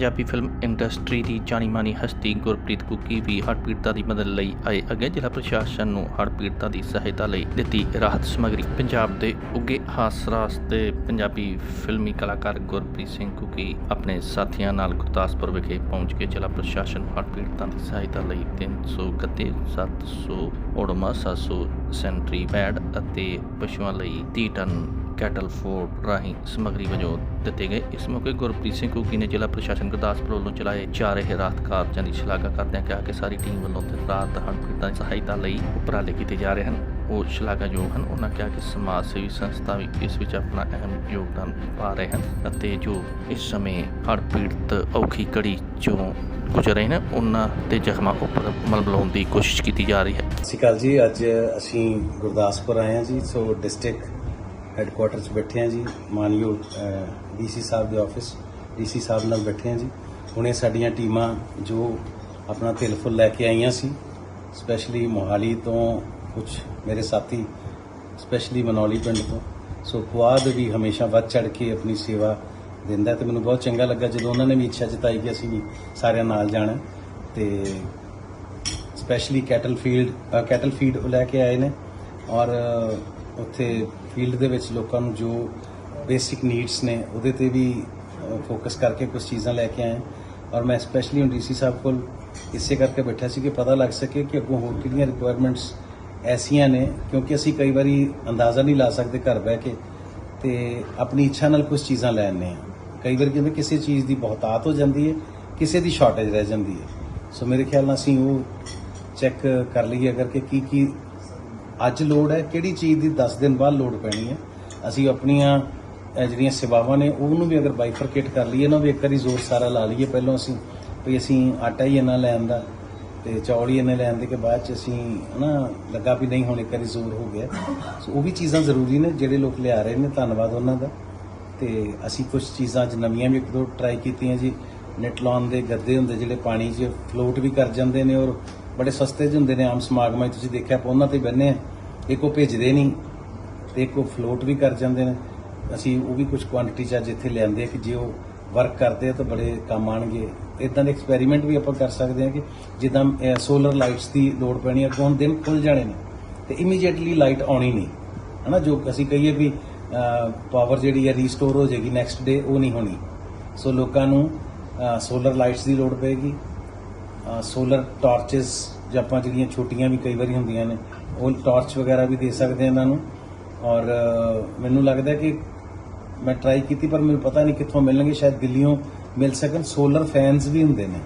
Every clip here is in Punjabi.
ਪੰਜਾਬੀ ਫਿਲਮ ਇੰਡਸਟਰੀ ਦੀ ਜਾਣੀ-ਮਾਨੀ ਹਸਤੀ ਗੁਰਪ੍ਰੀਤ ਕੁੱਕੀ ਵੀ ਹੜ੍ਹ ਪੀੜਤਾਂ ਦੀ ਮਦਦ ਲਈ ਆਏ ਅੱਗੇ ਜ਼ਿਲ੍ਹਾ ਪ੍ਰਸ਼ਾਸਨ ਨੂੰ ਹੜ੍ਹ ਪੀੜਤਾਂ ਦੀ ਸਹਾਇਤਾ ਲਈ ਦਿੱਤੀ ਰਾਹਤ ਸਮੱਗਰੀ। ਪੰਜਾਬ ਦੇ ਉੱਗੇ ਹਾਸਰਾਸ ਤੇ ਪੰਜਾਬੀ ਫਿਲਮੀ ਕਲਾਕਾਰ ਗੁਰਪ੍ਰੀਤ ਸਿੰਘ ਕੁੱਕੀ ਆਪਣੇ ਸਾਥੀਆਂ ਨਾਲ ਗੁਰਦਾਸਪੁਰ ਵਿਖੇ ਪਹੁੰਚ ਕੇ ਜ਼ਿਲ੍ਹਾ ਪ੍ਰਸ਼ਾਸਨ ਨੂੰ ਹੜ੍ਹ ਪੀੜਤਾਂ ਦੀ ਸਹਾਇਤਾ ਲਈ 300 ਗੱਤੇ 700 ਓਡਮਾ 700 ਸੈਂਟਰੀ ਪੈਡ ਅਤੇ ਪਸ਼ੂਆਂ ਲਈ 30 ਟਨ ਕੈਟਲ ਫੋਰਡ ਰਾਹੀਂ ਸਮੱਗਰੀ ਵਜੋਂ ਦਿੱਤੇ ਗਏ। ਇਸ ਮੌਕੇ ਗੁਰਪ੍ਰੀਤ ਸਿੰਘ ਘੁੱਗੀ ਨੇ ਜ਼ਿਲ੍ਹਾ ਪ੍ਰਸ਼ਾਸਨ ਗੁਰਦਾਸਪੁਰ ਵੱਲੋਂ ਚਲਾਏ ਜਾ ਰਹੇ ਰਾਹਤ ਕਾਰਜਾਂ ਦੀ ਸ਼ਲਾਘਾ ਕਰਦਿਆਂ ਕਿਹਾ ਕਿ ਸਾਰੀ ਟੀਮ ਵੱਲੋਂ ਤੇ ਰਾਹਤ ਹੜ੍ਹ ਪੀੜਤਾਂ ਦੀ ਸਹਾਇਤਾ ਲਈ ਉਪਰਾਲੇ ਕੀਤੇ ਜਾ ਰਹੇ ਹਨ। ਉਹ ਸ਼ਲਾਘਾਯੋਗ ਹਨ। ਉਹਨਾਂ ਕਿਹਾ ਕਿ ਸਮਾਜ ਸੇਵੀ ਸੰਸਥਾ ਵੀ ਇਸ ਵਿੱਚ ਆਪਣਾ ਅਹਿਮ ਯੋਗਦਾਨ ਪਾ ਰਹੇ ਹਨ ਅਤੇ ਜੋ ਇਸ ਸਮੇਂ ਹੜ੍ਹ ਪੀੜਤ ਔਖੀ ਕੜੀ ਚੋਂ ਗੁਜ਼ਰ ਰਹੇ ਨੇ ਉਹਨਾਂ ਦੇ ਜ਼ਖਮਾਂ ਉੱਪਰ ਮਲਮ ਲਾਉਣ ਦੀ ਕੋਸ਼ਿਸ਼ ਕੀਤੀ ਜਾ ਰਹੀ ਹੈ। ਸਤਿ ਸ਼੍ਰੀ ਅਕਾਲ ਜੀ। ਅੱਜ ਅਸੀਂ ਗੁਰਦਾਸਪੁਰ ਆਏ ਹਾਂ ਜੀ। ਸੋ ਡਿਸਟ੍ਰਿਕਟ ਹੈੱਡਕੁਆਟਰ 'ਚ ਬੈਠੇ ਹਾਂ ਜੀ। ਮਾਨਯੋਗ ਡੀਸੀ ਸਾਹਿਬ ਦੇ ਆਫਿਸ ਡੀਸੀ ਸਾਹਿਬ ਨਾਲ ਬੈਠੇ ਹਾਂ ਜੀ। ਹੁਣੇ ਸਾਡੀਆਂ ਟੀਮਾਂ ਜੋ ਆਪਣਾ ਤਿਲ ਫੁੱਲ ਲੈ ਕੇ ਆਈਆਂ ਸੀ ਸਪੈਸ਼ਲੀ ਮੋਹਾਲੀ ਤੋਂ ਕੁਝ ਮੇਰੇ ਸਾਥੀ ਸਪੈਸ਼ਲੀ ਮਨੌਲੀ ਪਿੰਡ ਤੋਂ। ਸੋ ਫੁਆਦ ਵੀ ਹਮੇਸ਼ਾ ਵੱਧ ਚੜ ਕੇ ਆਪਣੀ ਸੇਵਾ ਦਿੰਦਾ ਤੇ ਮੈਨੂੰ ਬਹੁਤ ਚੰਗਾ ਲੱਗਾ ਜਦੋਂ ਉਹਨਾਂ ਨੇ ਵੀ ਇੱਛਾ ਜਤਾਈ ਕਿ ਅਸੀਂ ਵੀ ਸਾਰਿਆਂ ਨਾਲ ਜਾਣਾ। ਤੇ specially cattle field cattle feed ਲੈ ਕੇ ਆਏ ਨੇ। ਔਰ ਉੱਥੇ ਫੀਲਡ ਦੇ ਵਿੱਚ ਲੋਕਾਂ ਨੂੰ ਜੋ ਬੇਸਿਕ ਨੀਡਸ ਨੇ, ਉਹਦੇ ਤੇ ਵੀ ਫੋਕਸ ਕਰਕੇ ਕੁਝ ਚੀਜ਼ਾਂ ਲੈ ਕੇ ਆਏ ਔਰ ਮੈਂ ਸਪੈਸ਼ਲੀ ਹੁਣ ਡੀਸੀ ਸਾਹਿਬ ਕੋਲ ਇਸੇ ਕਰਕੇ ਬੈਠਾ ਸੀ ਕਿ ਪਤਾ ਲੱਗ ਸਕੇ ਕਿ ਅੱਗੋਂ ਹੋਰ ਕਿਹੜੀਆਂ ਰਿਕੁਆਇਰਮੈਂਟਸ ਐਸੀਆਂ ਨੇ, ਕਿਉਂਕਿ ਅਸੀਂ ਕਈ ਵਾਰੀ ਅੰਦਾਜ਼ਾ ਨਹੀਂ ਲਾ ਸਕਦੇ ਘਰ ਬਹਿ ਕੇ ਤੇ ਆਪਣੀ ਇੱਛਾ ਨਾਲ ਕੁਝ ਚੀਜ਼ਾਂ ਲੈਣੇ ਆਉਂਦੇ ਹਾਂ। ਕਈ ਵਾਰੀ ਕਹਿੰਦੇ ਕਿਸੇ ਚੀਜ਼ ਦੀ ਬਹੁਤਾਤ ਹੋ ਜਾਂਦੀ ਹੈ, ਕਿਸੇ ਦੀ ਸ਼ਾਰਟੇਜ ਰਹਿ ਜਾਂਦੀ ਹੈ। ਸੋ ਮੇਰੇ ਖਿਆਲ ਨਾਲ ਅਸੀਂ ਉਹ ਚੈੱਕ ਕਰ ਲਈਏ ਅਗਰ ਕਿ ਕੀ ਕੀ ਅੱਜ ਲੋੜ ਹੈ ਕਿਹੜੀ ਚੀਜ਼ ਦੀ 10 ਦਿਨ ਬਾਅਦ ਲੋੜ ਪੈਣੀ ਹੈ? ਅਸੀਂ ਆਪਣੀਆਂ ਅਹ, ਜਿਹੜੀਆਂ ਸੇਵਾਵਾਂ ਨੇ ਉਹਨੂੰ ਵੀ ਅਗਰ ਬਾਈਫਰਕੇਟ ਕਰ ਲਈਏ ਨਾ ਵੀ ਇੱਕ ਵਾਰੀ ਜ਼ੋਰ ਸਾਰਾ ਲਾ ਲਈਏ ਪਹਿਲਾਂ ਅਸੀਂ ਵੀ ਅਸੀਂ ਆਟਾ ਹੀ ਇੰਨਾ ਲੈਣ ਦਾ ਤੇ ਚੌਲ ਹੀ ਇੰਨੇ ਲੈਣ ਦੇ ਕੇ ਬਾਅਦ ਚ ਅਸੀਂ ਹਨਾ ਲੱਗਾ ਵੀ ਨਹੀਂ ਹੁਣ ਇੱਕ ਵਾਰੀ ਜ਼ੋਰ ਹੋ ਗਿਆ। ਸੋ ਉਹ ਵੀ ਚੀਜ਼ਾਂ ਜ਼ਰੂਰੀ ਨੇ ਜਿਹੜੇ ਲੋਕ ਲਿਆ ਰਹੇ ਨੇ ਧੰਨਵਾਦ ਉਹਨਾਂ ਦਾ। ਤੇ ਅਸੀਂ ਕੁਝ ਚੀਜ਼ਾਂ ਅੱਜ ਨਵੀਆਂ ਵੀ ਇੱਕ ਦੋ ਟਰਾਈ ਕੀਤੀਆਂ ਜੀ। ਨੈਟ ਦੇ ਗੱਦੇ ਹੁੰਦੇ, ਜਿਹੜੇ ਪਾਣੀ 'ਚ ਫਲੋਟ ਵੀ ਕਰ ਜਾਂਦੇ ਨੇ ਔਰ ਬੜੇ ਸਸਤੇ ਜਿਹੇ ਹੁੰਦੇ ਨੇ ਆਮ ਸਮਾਗਮਾਂ 'ਚ, ਤੁਸੀਂ ਦੇਖਿਆ ਆਪਾਂ ਉਹਨਾਂ ਤੇ ਬੰਨੇ ਆ ਇੱਕ ਉਹ ਭੇਜਦੇ ਨਹੀਂ, ਤੇ ਇੱਕ ਉਹ ਫਲੋਟ ਵੀ ਕਰ ਜਾਂਦੇ ਨੇ। ਅਸੀਂ ਉਹ ਵੀ ਕੁਝ ਕੁਆਂਟੀਟੀ 'ਚ ਅੱਜ ਇੱਥੇ ਲਿਆਂਦੇ ਕਿ ਜੇ ਉਹ ਵਰਕ ਕਰਦੇ ਆ ਤਾਂ ਬੜੇ ਕੰਮ ਆਣਗੇ ਇਦਾਂ ਦੇ ਐਕਸਪੈਰੀਮੈਂਟ ਵੀ ਆਪਾਂ ਕਰ ਸਕਦੇ ਹਾਂ ਕਿ ਜਿੱਦਾਂ ਸੋਲਰ ਲਾਈਟਸ ਦੀ ਲੋੜ ਪੈਣੀ ਹੈ ਕੋਣ ਦਿਨ ਖੁੱਲ ਜਾਣੇ ਨੇ, ਤੇ ਇਮੀਡੀਏਟਲੀ ਲਾਈਟ ਆਉਣੀ ਨਹੀਂ, ਹਨਾ? ਜੋ ਅਸੀਂ ਕਹੀਏ ਵੀ ਪਾਵਰ ਜਿਹੜੀ ਹੈ ਰੀਸਟੋਰ ਹੋ ਜਾਏਗੀ ਨੈਕਸਟ ਡੇ ਉਹ ਨਹੀਂ ਹੋਣੀ। ਸੋ ਲੋਕਾਂ ਨੂੰ ਸੋਲਰ ਲਾਈਟਸ ਦੀ ਲੋੜ ਪਏਗੀ। ਸੋਲਰ ਟਾਰਚਸ ਜਾਂ ਆਪਾਂ ਜਿਹੜੀਆਂ ਛੋਟੀਆਂ ਵੀ ਕਈ ਵਾਰੀ ਹੁੰਦੀਆਂ ਨੇ, ਉਹ ਟਾਰਚ ਵਗੈਰਾ ਵੀ ਦੇ ਸਕਦੇ ਆ ਇਹਨਾਂ ਨੂੰ। ਔਰ ਮੈਨੂੰ ਲੱਗਦਾ ਕਿ ਮੈਂ ਟਰਾਈ ਕੀਤੀ, ਪਰ ਮੈਨੂੰ ਪਤਾ ਨਹੀਂ ਕਿੱਥੋਂ ਮਿਲਣਗੇ। ਸ਼ਾਇਦ ਦਿੱਲੀੋਂ ਮਿਲ ਸਕਣ। ਸੋਲਰ ਫੈਨਸ ਵੀ ਹੁੰਦੇ ਨੇ।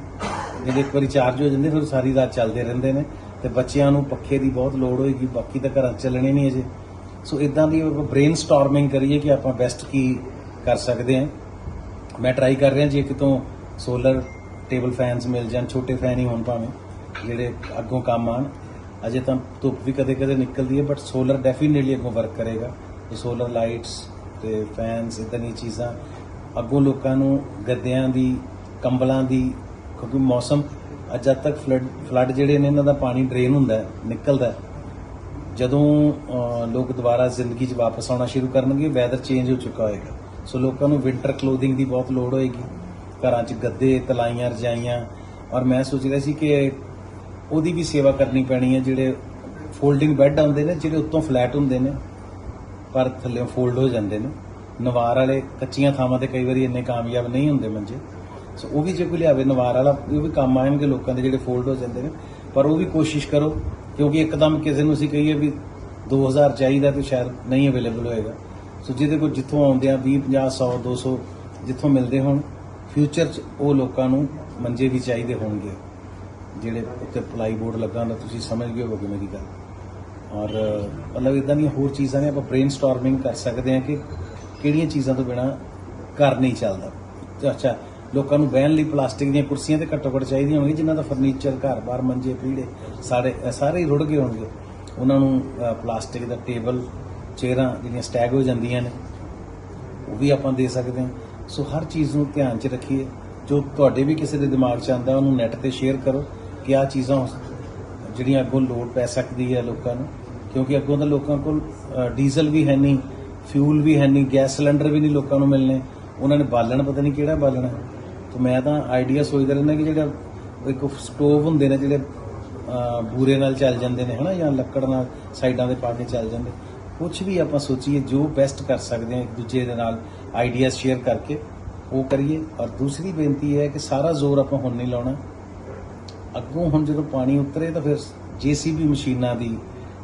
ਜਿਹੜੇ ਇੱਕ ਵਾਰੀ ਚਾਰਜ ਹੋ ਜਾਂਦੇ, ਫਿਰ ਸਾਰੀ ਰਾਤ ਚੱਲਦੇ ਰਹਿੰਦੇ ਨੇ। ਤੇ ਬੱਚਿਆਂ ਨੂੰ ਪੱਖੇ ਦੀ ਬਹੁਤ ਲੋੜ ਹੋਏਗੀ। ਬਾਕੀ ਤਾਂ ਘਰਾਂ 'ਚ ਚੱਲਣੇ ਨਹੀਂ ਅਜੇ। ਸੋ ਇਦਾਂ ਦੀ ਬ੍ਰੇਨ ਸਟਾਰਮਿੰਗ ਕਰੀਏ ਕਿ ਆਪਾਂ ਬੈਸਟ ਕੀ ਕਰ ਸਕਦੇ ਹਾਂ ਮੈਂ ਟਰਾਈ ਕਰ ਰਿਹਾ ਜੇ ਕਿਤੋਂ ਸੋਲਰ ਟੇਬਲ ਫੈਨਸ ਮਿਲ ਜਾਣ, ਛੋਟੇ ਫੈਨ ਹੀ ਹੋਣ ਭਾਵੇਂ, ਜਿਹੜੇ ਅੱਗੋਂ ਕੰਮ ਆਣ ਅਜੇ ਤਾਂ ਧੁੱਪ ਵੀ ਕਦੇ-ਕਦੇ ਨਿਕਲਦੀ ਹੈ ਬਟ ਸੋਲਰ ਡੈਫੀਨਿਟਲੀ ਅੱਗੋਂ ਵਰਕ ਕਰੇਗਾ। ਤੇ ਸੋਲਰ ਲਾਈਟਸ ਤੇ ਫੈਨਸ ਇਦਾਂ ਦੀਆਂ ਚੀਜ਼ਾਂ, ਅੱਗੋਂ ਲੋਕਾਂ ਨੂੰ ਗੱਦਿਆਂ ਦੀ, ਕੰਬਲਾਂ ਦੀ, ਕਿਉਂਕਿ ਮੌਸਮ ਅੱਜ ਤੱਕ ਫਲੱਡ ਫਲੱਡ ਜਿਹੜੇ ਨੇ, ਇਹਨਾਂ ਦਾ ਪਾਣੀ ਡਰੇਨ ਹੁੰਦਾ ਨਿਕਲਦਾ ਜਦੋਂ ਲੋਕ ਦੁਬਾਰਾ ਜ਼ਿੰਦਗੀ 'ਚ ਵਾਪਸ ਆਉਣਾ ਸ਼ੁਰੂ ਕਰਨਗੇ ਵੈਦਰ ਚੇਂਜ ਹੋ ਚੁੱਕਾ ਹੋਏਗਾ। ਸੋ ਲੋਕਾਂ ਨੂੰ ਵਿੰਟਰ ਕਲੋਥਿੰਗ ਦੀ ਬਹੁਤ ਲੋੜ ਹੋਏਗੀ। ਘਰਾਂ 'ਚ ਗੱਦੇ, ਤਲਾਈਆਂ, ਰਜਾਈਆਂ। ਔਰ ਮੈਂ ਸੋਚ ਰਿਹਾ ਸੀ ਕਿ ਉਹਦੀ ਵੀ ਸੇਵਾ ਕਰਨੀ ਪੈਣੀ ਹੈ, ਜਿਹੜੇ ਫੋਲਡਿੰਗ ਬੈੱਡ ਆਉਂਦੇ ਨੇ, ਜਿਹੜੇ ਉੱਤੋਂ ਫਲੈਟ ਹੁੰਦੇ ਨੇ, ਪਰ ਥੱਲੇ ਫੋਲਡ ਹੋ ਜਾਂਦੇ ਨੇ। ਨਵਾਰ ਵਾਲੇ ਕੱਚੀਆਂ ਥਾਵਾਂ ਤੇ ਕਈ ਵਾਰੀ ਇੰਨੇ ਕਾਮਯਾਬ ਨਹੀਂ ਹੁੰਦੇ ਮੰਜੇ। ਸੋ ਉਹ ਵੀ ਜੇ ਕੋਈ ਲਿਆਵੇ, ਨਵਾਰ ਵਾਲਾ, ਉਹ ਵੀ ਕੰਮ ਆਣਗੇ ਲੋਕਾਂ ਦੇ ਜਿਹੜੇ ਫੋਲਡ ਹੋ ਜਾਂਦੇ ਨੇ। ਪਰ ਉਹ ਵੀ ਕੋਸ਼ਿਸ਼ ਕਰੋ, ਕਿਉਂਕਿ ਇੱਕਦਮ ਕਿਸੇ ਨੂੰ ਅਸੀਂ ਕਹੀਏ ਵੀ 2000 ਚਾਹੀਦਾ ਤੇ ਸ਼ਾਇਦ ਨਹੀਂ ਅਵੇਲੇਬਲ ਹੋਏਗਾ। ਸੋ ਜਿਹਦੇ ਕੋਲ ਜਿੱਥੋਂ ਆਉਂਦੇ ਆ 20 50 100 200 ਜਿੱਥੋਂ ਮਿਲਦੇ ਹੋਣ ਫਿਊਚਰ 'ਚ ਉਹ ਲੋਕਾਂ ਨੂੰ ਮੰਜੇ ਵੀ ਚਾਹੀਦੇ ਹੋਣਗੇ। ਜਿਹੜੇ ਉੱਤੇ ਪਲਾਈ ਬੋਰਡ ਲੱਗਾ ਹੁੰਦਾ, ਤੁਸੀਂ ਸਮਝ ਗਏ ਹੋਵੋਗੇ ਮੇਰੀ ਗੱਲ। ਔਰ, ਮਤਲਬ ਇਦਾਂ ਦੀਆਂ ਹੋਰ ਚੀਜ਼ਾਂ ਨੇ, ਆਪਾਂ ਬ੍ਰੇਨਸਟਾਰਮਿੰਗ ਕਰ ਸਕਦੇ ਹਾਂ ਕਿ ਕਿਹੜੀਆਂ ਚੀਜ਼ਾਂ ਤੋਂ ਬਿਨਾ ਘਰ ਨਹੀਂ ਚੱਲਦਾ। ਅੱਛਾ, ਲੋਕਾਂ ਨੂੰ ਬਹਿਣ ਲਈ ਪਲਾਸਟਿਕ ਦੀਆਂ ਕੁਰਸੀਆਂ ਤੇ ਘੱਟੋ ਘੱਟ ਚਾਹੀਦੀਆਂ ਹੋਣਗੀਆਂ, ਜਿਨ੍ਹਾਂ ਦਾ ਫਰਨੀਚਰ ਘਰ-ਬਾਰ ਮੰਜੇ ਪੀੜੇ ਸਾਰੇ ਸਾਰੇ ਹੀ ਰੁੜ ਗਏ ਹੋਣਗੇ। ਉਹਨਾਂ ਨੂੰ ਪਲਾਸਟਿਕ ਦਾ ਟੇਬਲ, ਚੇਅਰਾਂ ਜਿਹੜੀਆਂ ਸਟੈਗ ਹੋ ਜਾਂਦੀਆਂ ਨੇ, ਉਹ ਵੀ ਆਪਾਂ ਦੇ ਸਕਦੇ ਹਾਂ। ਸੋ ਹਰ ਚੀਜ਼ ਨੂੰ ਧਿਆਨ 'ਚ ਰੱਖੀਏ। ਜੋ ਤੁਹਾਡੇ ਵੀ ਕਿਸੇ ਦੇ ਦਿਮਾਗ 'ਚ ਆਉਂਦਾ ਉਹਨੂੰ ਨੈਟ ਤੇ ਸ਼ੇਅਰ ਕਰੋ ਕਿ ਆਹ ਚੀਜ਼ਾਂ ਜਿਹੜੀਆਂ ਅੱਗੋਂ ਲੋਡ ਪੈ ਸਕਦੀ ਹੈ ਲੋਕਾਂ ਨੂੰ। ਕਿਉਂਕਿ ਅੱਗੋਂ ਤਾਂ ਲੋਕਾਂ ਕੋਲ ਡੀਜ਼ਲ ਵੀ ਹੈ ਨਹੀਂ ਫਿਊਲ ਵੀ ਹੈ ਨਹੀਂ ਗੈਸ ਸਿਲੰਡਰ ਵੀ ਨਹੀਂ ਲੋਕਾਂ ਨੂੰ ਮਿਲਨੇ ਉਹਨਾਂ ਨੇ ਬਾਲਣ ਪਤਾ ਨਹੀਂ ਕਿਹੜਾ ਬਾਲਣਾ। ਤਾਂ ਮੈਂ ਤਾਂ ਆਈਡੀਆ ਸੋਚਦਾ ਰਹਿੰਦਾ ਕਿ ਜਿਹੜਾ ਇੱਕ ਸਟੋਵ ਹੁੰਦੇ ਨੇ ਜਿਹੜੇ ਅਹ, ਬੂਰੇ ਨਾਲ ਚੱਲ ਜਾਂਦੇ ਨੇ ਹਨਾ ਜਾਂ ਲੱਕੜ ਨਾਲ ਸਾਈਡਾਂ ਦੇ ਪਾ ਕੇ ਚੱਲ ਜਾਂਦੇ। ਕੁਝ ਵੀ ਆਪਾਂ ਸੋਚੀਏ, ਜੋ ਬੈਸਟ ਕਰ ਸਕਦੇ ਹਾਂ ਇੱਕ ਦੂਜੇ ਦੇ ਨਾਲ ਆਈਡੀਆ ਸ਼ੇਅਰ ਕਰਕੇ, ਉਹ ਕਰੀਏ। ਔਰ ਦੂਸਰੀ ਬੇਨਤੀ ਇਹ ਹੈ ਕਿ ਸਾਰਾ ਜ਼ੋਰ ਆਪਾਂ ਹੁਣ ਨਹੀਂ ਲਾਉਣਾ। ਅੱਗੋਂ ਹੁਣ ਜਦੋਂ ਪਾਣੀ ਉਤਰੇ ਤਾਂ ਫਿਰ ਜੀਸੀਬੀ ਮਸ਼ੀਨਾਂ ਦੀ,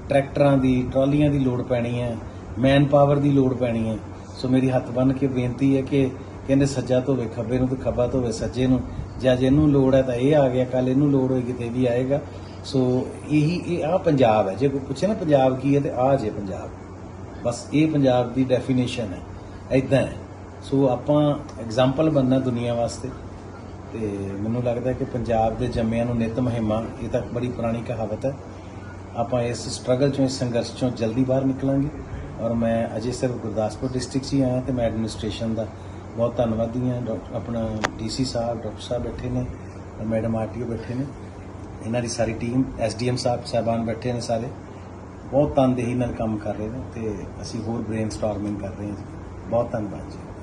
ਟਰੈਕਟਰਾਂ ਦੀ, ਟਰਾਲੀਆਂ ਦੀ ਲੋੜ ਪੈਣੀ ਹੈ। ਮੈਨ ਪਾਵਰ ਦੀ ਲੋੜ ਪੈਣੀ ਹੈ। ਸੋ ਮੇਰੀ ਹੱਥ ਬੰਨ ਕੇ ਬੇਨਤੀ ਹੈ ਕਿ ਕਹਿੰਦੇ ਸੱਜਾ ਧੋਵੇ ਖੱਬੇ ਨੂੰ ਤੇ ਖੱਬਾ ਧੋਵੇ ਸੱਜੇ ਨੂੰ। ਜਾਂ ਜਿਹਨੂੰ ਲੋੜ ਹੈ ਤਾਂ ਇਹ ਆ ਗਿਆ ਕੱਲ ਇਹਨੂੰ ਲੋੜ ਹੋਏਗੀ ਤੇ ਇਹ ਵੀ ਆਏਗਾ। ਸੋ ਇਹੀ, ਇਹ ਆ ਪੰਜਾਬ ਹੈ। ਜੇ ਕੋਈ ਪੁੱਛੇ ਨਾ ਪੰਜਾਬ ਕੀ ਹੈ ਤੇ ਆ ਜੇ ਪੰਜਾਬ। ਬਸ ਇਹ ਪੰਜਾਬ ਦੀ ਡੈਫੀਨੇਸ਼ਨ ਹੈ। ਐਦਾਂ ਹੈ। ਸੋ ਆਪਾਂ ਐਗਜ਼ਾਮਪਲ ਬਣਨਾ ਦੁਨੀਆ ਵਾਸਤੇ। ਤੇ ਮੈਨੂੰ ਲੱਗਦਾ ਕਿ ਪੰਜਾਬ ਦੇ ਜੰਮਿਆਂ ਨੂੰ ਨਿਤ ਮਹਿਮਾ, ਇਹ ਤਾਂ ਬੜੀ ਪੁਰਾਣੀ ਕਹਾਵਤ ਹੈ। ਆਪਾਂ ਇਸ ਸਟਰਗਲ ਚੋਂ, ਇਸ ਸੰਘਰਸ਼ ਚੋਂ ਜਲਦੀ ਬਾਹਰ ਨਿਕਲਾਂਗੇ। ਔਰ ਮੈਂ ਅਜੇ ਸਿਰਫ ਗੁਰਦਾਸਪੁਰ ਡਿਸਟ੍ਰਿਕਟ 'ਚ ਹੀ ਆਇਆ ਤੇ ਮੈਂ ਐਡਮਿਨਿਸਟ੍ਰੇਸ਼ਨ ਦਾ ਬਹੁਤ ਧੰਨਵਾਦੀ ਹਾਂ। ਡਾਕ- ਆਪਣਾ ਡੀਸੀ ਸਾਹਿਬ, ਡਾਕਟਰ ਸਾਹਿਬ ਬੈਠੇ ਨੇ। ਔਰ ਮੈਡਮ ਆਰਟੀਓ ਬੈਠੇ ਨੇ। ਇਹਨਾਂ ਦੀ ਸਾਰੀ ਟੀਮ, ਐਸਡੀਐਮ ਸਾਹਿਬ, ਸਾਹਿਬਾਨ ਬੈਠੇ ਨੇ ਸਾਰੇ। ਬਹੁਤ ਤਨਦੇਹੀ ਨਾਲ ਕੰਮ ਕਰ ਰਹੇ ਨੇ ਤੇ ਅਸੀਂ ਹੋਰ ਬ੍ਰੇਨਸਟਾਰਮਿੰਗ ਕਰ ਰਹੇ ਹਾਂ ਜੀ। ਬਹੁਤ ਧੰਨਵਾਦ ਜੀ।